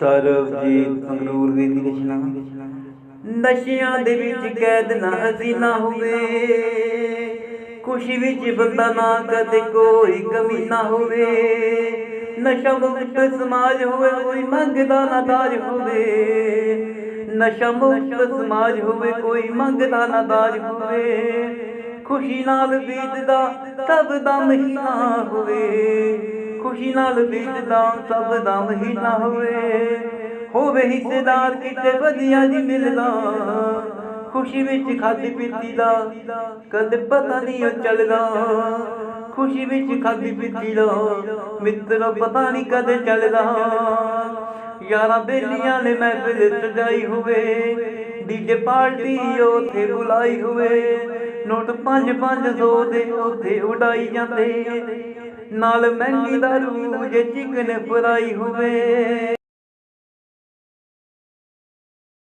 ਸਰਬਜੀਤ ਸੰਗਰੂਰ ਦੀ ਦੀ ਨਸ਼ਿਆਂ ਦੇ ਵਿੱਚ ਕੈਦ ਨਾ ਹਜ਼ੀਨਾ ਹੋਵੇ। ਖੁਸ਼ੀ ਵਿੱਚ ਬੰਦਾ ਨਾ ਕਦੇ ਕੋਈ ਕਮੀ ਨਾ ਹੋਵੇ। ਨਸ਼ਾ ਮੁਕਤ ਸਮਾਜ ਹੋਵੇ, ਕੋਈ ਮੰਗਦਾ ਨਾ ਦਾਜ ਹੋਵੇ। ਨਸ਼ਾ ਮੁਕਤ ਸਮਾਜ ਹੋਵੇ, ਕੋਈ ਮੰਗਦਾ ਨਾ ਦਾਜ ਹੋਵੇ। ਖੁਸ਼ੀ ਨਾਲ ਬੀਤਦਾ ਸਭ ਦਾ ਮਹੀਨਾ ਹੋਵੇ। ਖੁਸ਼ੀ ਨਾਲ ਬੀਤਦਾ ਸਭ ਦਾ ਮਹੀਨਾ ਹੋਵੇ। ਹੋਵੇ ਹਿੱਸੇਦਾਰ ਕਿਤੇ ਵਧੀਆ ਜੀ ਮਿਲਦਾ। ਖੁਸ਼ੀ ਵਿੱਚ ਖਾਦੀ ਪੀਤੀ ਦਾ ਕਦੇ ਪਤਾ ਨਹੀਂ ਉਹ ਚੱਲਦਾ। ਖੁਸ਼ੀ ਵਿੱਚ ਖਾਦੀ ਪੀਤੀ ਦਾ ਮਿੱਤਰ ਪਤਾ ਨਹੀਂ ਕਦੇ ਚੱਲਦਾ। ਯਾਰਾਂ ਬੇਲੀਆਂ ਨੇ ਮਹਿਫਿਲ ਸਜਾਈ ਹੋਵੇ, ਡੀਜੇ ਪਾਰਟੀ ਉਥੇ ਬੁਲਾਈ ਹੋਵੇ, ਨੋਟ 5-500 ਦੇ ਉਥੇ ਉਡਾਈ ਜਾਂਦੇ, ਨਾਲ ਮਹਿੰਗੀ ਦਾਰੂ ਜੇ ਚਿਕਨ ਫਰਾਈ ਹੋਵੇ।